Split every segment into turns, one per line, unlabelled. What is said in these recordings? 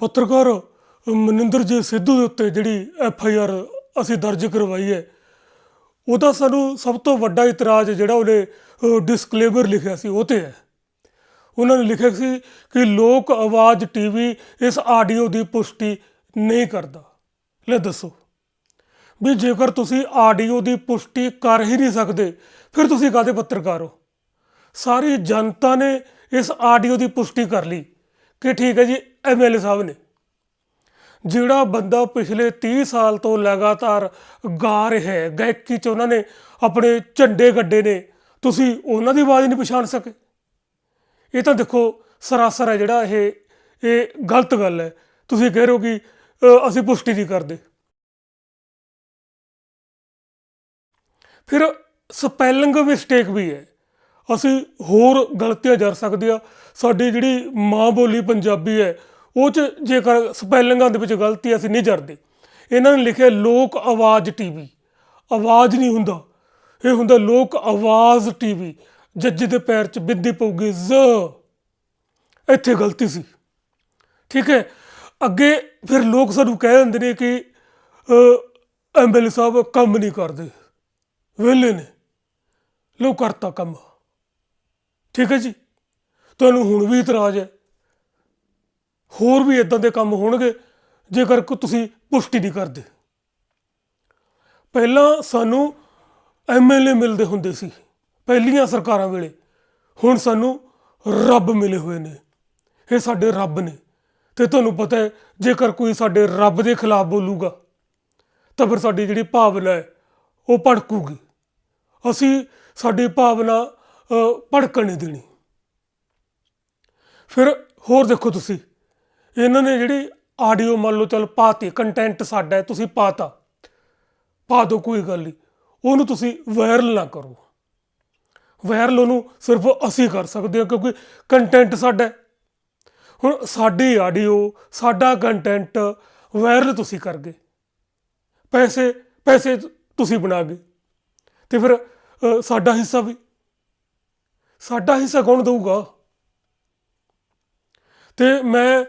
ਪੱਤਰਕਾਰ ਮਨਿੰਦਰ ਜੀ ਸਿੱਧੂ ਦੇ ਉੱਤੇ ਜਿਹੜੀ ਐਫ ਆਈ ਆਰ ਅਸੀਂ ਦਰਜ ਕਰਵਾਈ ਹੈ, ਉਹਦਾ ਸਾਨੂੰ ਸਭ ਤੋਂ ਵੱਡਾ ਇਤਰਾਜ਼ ਜਿਹੜਾ ਉਹਨੇ ਡਿਸਕਲੇਮਰ ਲਿਖਿਆ ਸੀ, ਉਹ ਤੇ ਹੈ। ਉਹਨਾਂ ਨੇ ਲਿਖਿਆ ਸੀ ਕਿ ਲੋਕ ਆਵਾਜ਼ ਟੀਵੀ ਇਸ ਆਡੀਓ ਦੀ ਪੁਸ਼ਟੀ ਨਹੀਂ ਕਰਦਾ। ਲੈ ਦੱਸੋ ਵੀ ਜੇਕਰ ਤੁਸੀਂ ਆਡੀਓ ਦੀ ਪੁਸ਼ਟੀ ਕਰ ਹੀ ਨਹੀਂ ਸਕਦੇ, ਫਿਰ ਤੁਸੀਂ ਕਾਹਦੇ ਪੱਤਰਕਾਰ ਹੋ? ਸਾਰੀ ਜਨਤਾ ਨੇ ਇਸ ਆਡੀਓ ਦੀ ਪੁਸ਼ਟੀ ਕਰ ਲਈ ਕਿ ਠੀਕ ਹੈ ਜੀ ਐਮਐਲਏ ਸਾਹਿਬ ਨੇ। ਜਿਹੜਾ ਬੰਦਾ ਪਿਛਲੇ 30 ਸਾਲ ਤੋਂ ਲਗਾਤਾਰ ਗਾ ਰਿਹਾ ਹੈ, ਗਾਇਕੀ ਚ ਉਹਨਾਂ ਨੇ ਆਪਣੇ ਝੰਡੇ ਗੱਡੇ ਨੇ, ਤੁਸੀਂ ਉਹਨਾਂ ਦੀ ਆਵਾਜ਼ ਨਹੀਂ ਪਛਾਣ ਸਕੇ। ਇਹ ਤਾਂ ਦੇਖੋ ਸਰਾਸਰ ਹੈ ਜਿਹੜਾ ਇਹ ਇਹ ਗਲਤ ਗੱਲ ਹੈ। ਤੁਸੀਂ ਕਹਿ ਰਹੇ ਹੋ ਕਿ ਅਸੀਂ ਪੁਸ਼ਟੀ ਨਹੀਂ ਕਰਦੇ। ਫਿਰ ਸਪੈਲਿੰਗ ਮਿਸਟੇਕ ਵੀ ਹੈ। ਅਸੀਂ ਹੋਰ ਗਲਤੀਆਂ ਜਰ ਸਕਦੇ ਆ। ਸਾਡੀ ਜਿਹੜੀ ਮਾਂ ਬੋਲੀ ਪੰਜਾਬੀ ਹੈ, ਉਹ ਚ ਜੇਕਰ ਸਪੈਲਿੰਗਾਂ ਦੇ ਵਿੱਚ ਗਲਤੀ ਅਸੀਂ ਨਹੀਂ ਜਰਦੇ। ਇਹਨਾਂ ਨੇ ਲਿਖਿਆ ਲੋਕ ਆਵਾਜ਼ ਟੀਵੀ। ਆਵਾਜ਼ ਨਹੀਂ ਹੁੰਦਾ। ਇਹ ਹੁੰਦਾ ਲੋਕ ਆਵਾਜ਼ ਟੀਵੀ। ਜੱਜ ਦੇ ਪੈਰ 'ਚ ਬਿੱਦੀ ਪਊਗੀ, ਜ਼। ਇੱਥੇ ਗਲਤੀ ਸੀ। ਠੀਕ ਹੈ? ਅੱਗੇ ਫਿਰ ਲੋਕ ਸਾਨੂੰ ਕਹਿ ਦਿੰਦੇ ਨੇ ਕਿ ਐਮਐਲਏ ਸਾਹਿਬ ਕੰਮ ਨਹੀਂ ਕਰਦੇ। ਵਿਹਲੇ ਨੇ। ਲੋ ਕਰਤਾ ਕੰਮ। ਠੀਕ ਹੈ ਜੀ? ਤੁਹਾਨੂੰ ਹੁਣ ਵੀ ਇਤਰਾਜ਼ ਹੈ। ਹੋਰ ਵੀ ਇਦਾਂ ਦੇ ਕੰਮ ਹੋਣਗੇ, ਜੇਕਰ ਕੋ ਤੁਸੀਂ ਪੁਸ਼ਟੀ ਨਹੀਂ ਕਰਦੇ। ਪਹਿਲਾਂ ਸਾਨੂੰ ਐਮਐਲਏ ਮਿਲਦੇ ਹੁੰਦੇ ਸੀ, ਪਹਿਲੀਆਂ ਸਰਕਾਰਾਂ ਵੇਲੇ। ਹੁਣ ਸਾਨੂੰ ਰੱਬ ਮਿਲੇ ਹੋਏ ਨੇ। ਇਹ ਸਾਡੇ ਰੱਬ ਨੇ। ਤੇ ਤੁਹਾਨੂੰ ਪਤਾ ਹੈ, ਜੇਕਰ ਕੋਈ ਸਾਡੇ ਰੱਬ ਦੇ ਖਿਲਾਫ ਬੋਲੂਗਾ, ਤਾਂ ਫਿਰ ਸਾਡੀ ਜਿਹੜੀ ਭਾਵਨਾ ਹੈ, ਉਹ ਭੜਕੂਗੀ। ਅਸੀਂ ਸਾਡੀ ਭਾਵਨਾ ਭੜਕਣ ਨਹੀਂ ਦੇਣੀ। ਫਿਰ ਹੋਰ ਦੇਖੋ ਤੁਸੀਂ, ਇਹਨਾਂ ਨੇ ਜਿਹੜੀ ਆਡੀਓ ਮੰਨ ਲਓ ਚਲ ਪਾਤੀ ਕੰਟੈਂਟ ਸਾਡਾ ਹੈ, ਤੁਸੀਂ ਪਾਤਾ, ਪਾ ਦਿਓ ਕੋਈ ਗੱਲ ਨਹੀਂ, ਉਹਨੂੰ ਤੁਸੀਂ ਵਾਇਰਲ ਨਾ ਕਰੋ। ਵਾਇਰਲ ਉਹਨੂੰ ਸਿਰਫ ਅਸੀਂ ਕਰ ਸਕਦੇ ਹਾਂ ਕਿਉਂਕਿ ਕੰਟੈਂਟ ਸਾਡਾ ਹੈ। ਹੁਣ ਸਾਡੀ ਆਡੀਓ ਸਾਡਾ ਕੰਟੈਂਟ ਵਾਇਰਲ ਤੁਸੀਂ ਕਰ ਗਏ। ਪੈਸੇ ਪੈਸੇ ਤੁਸੀਂ ਬਣਾ ਗਏ। ਤੇ ਫਿਰ ਸਾਡਾ ਹਿੱਸਾ ਵੀ ਸਾਡਾ ਹਿੱਸਾ ਕੌਣ ਦਊਗਾ? ਤੇ ਮੈਂ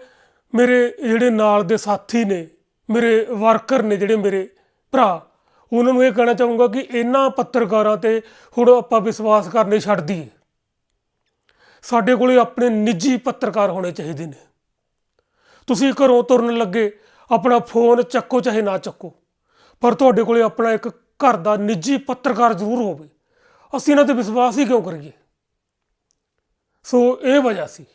ਮੇਰੇ ਜਿਹੜੇ ਨਾਲ ਦੇ ਸਾਥੀ ਨੇ, ਮੇਰੇ ਵਰਕਰ ਨੇ ਜਿਹੜੇ ਮੇਰੇ ਭਰਾ, ਉਹਨਾਂ ਨੂੰ ਇਹ ਕਹਿਣਾ ਚਾਹੂੰਗਾ ਕਿ ਇਹਨਾਂ ਪੱਤਰਕਾਰਾਂ ਤੇ ਹੁਣ ਆਪਾਂ ਵਿਸ਼ਵਾਸ ਕਰਨੇ ਛੱਡ ਦਈਏ। ਸਾਡੇ ਕੋਲੇ ਆਪਣੇ ਨਿੱਜੀ ਪੱਤਰਕਾਰ ਹੋਣੇ ਚਾਹੀਦੇ ਨੇ। ਤੁਸੀਂ ਘਰੋਂ ਤੁਰਨ ਲੱਗੇ, ਆਪਣਾ ਫੋਨ ਚੱਕੋ ਚਾਹੇ ਨਾ ਚੱਕੋ, ਪਰ ਤੁਹਾਡੇ ਕੋਲੇ ਆਪਣਾ ਇੱਕ ਘਰ ਦਾ ਨਿੱਜੀ ਪੱਤਰਕਾਰ ਜ਼ਰੂਰ ਹੋਵੇ। ਅਸੀਂ ਇਹਨਾਂ ਤੇ ਵਿਸ਼ਵਾਸ ਹੀ ਕਿਉਂ ਕਰੀਏ? ਸੋ ਇਹ ਵਜ੍ਹਾ ਸੀ।